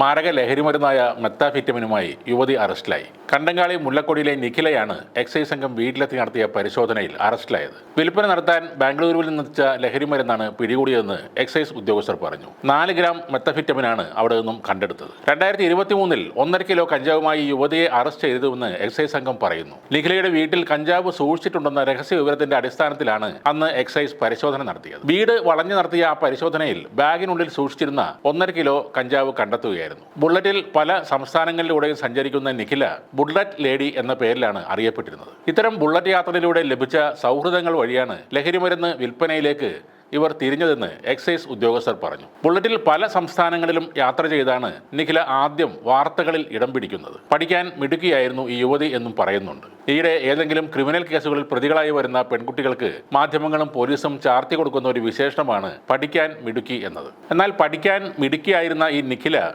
മാരക ലഹരിമരുന്നായ മെത്താഫിറ്റമിനുമായി യുവതി അറസ്റ്റിലായി. കണ്ടങ്കാളി മുല്ലക്കൊടിയിലെ നിഖിലയാണ് എക്സൈസ് സംഘം വീട്ടിലെത്തി നടത്തിയ പരിശോധനയിൽ അറസ്റ്റിലായത്. വിൽപ്പന നടത്താൻ ബാംഗ്ലൂരുവിൽ നിന്നെത്തിച്ച ലഹരിമരുന്നാണ് പിടികൂടിയതെന്ന് എക്സൈസ് ഉദ്യോഗസ്ഥർ പറഞ്ഞു. നാല് ഗ്രാം മെത്തഫിറ്റമിനാണ് അവിടെ നിന്നും കണ്ടെടുത്തത്. രണ്ടായിരത്തി ഇരുപത്തി മൂന്നിൽ ഒന്നര കിലോ കഞ്ചാവുമായി യുവതിയെ അറസ്റ്റ് ചെയ്തുവെന്ന് എക്സൈസ് സംഘം പറയുന്നു. നിഖിലയുടെ വീട്ടിൽ കഞ്ചാവ് സൂക്ഷിച്ചിട്ടുണ്ടെന്ന രഹസ്യ വിവരത്തിന്റെ അടിസ്ഥാനത്തിലാണ് അന്ന് എക്സൈസ് പരിശോധന നടത്തിയത്. വീട് വളഞ്ഞു നടത്തിയ ആ പരിശോധനയിൽ ബാഗിനുള്ളിൽ സൂക്ഷിച്ചിരുന്ന ഒന്നര കിലോ കഞ്ചാവ് കണ്ടെത്തുകയായിരുന്നു. ബുള്ളറ്റിൽ പല സംസ്ഥാനങ്ങളിലൂടെയും സഞ്ചരിക്കുന്ന നിഖില ബുള്ളറ്റ് ലേഡി എന്ന പേരിലാണ് അറിയപ്പെട്ടിരുന്നത്. ഇത്തരം ബുള്ളറ്റ് യാത്രയിലൂടെ ലഭിച്ച സൗഹൃദങ്ങൾ വഴിയാണ് ലഹരിമരുന്ന് വിൽപ്പനയിലേക്ക് ഇവർ തിരിഞ്ഞതെന്ന് എക്സൈസ് ഉദ്യോഗസ്ഥർ പറഞ്ഞു. ബുള്ളറ്റിൽ പല സംസ്ഥാനങ്ങളിലും യാത്ര ചെയ്താണ് നിഖില ആദ്യം വാർത്തകളിൽ ഇടം പിടിക്കുന്നത്. പഠിക്കാൻ മിടുക്കിയായിരുന്നു ഈ യുവതി എന്നും പറയുന്നുണ്ട്. ഈയിടെ ഏതെങ്കിലും ക്രിമിനൽ കേസുകളിൽ പ്രതികളായി വരുന്ന പെൺകുട്ടികൾക്ക് മാധ്യമങ്ങളും പോലീസും ചാർത്തി കൊടുക്കുന്ന ഒരു വിശേഷണമാണ് പഠിക്കാൻ മിടുക്കി എന്നത്. എന്നാൽ പഠിക്കാൻ മിടുക്കിയായിരുന്ന ഈ നിഖില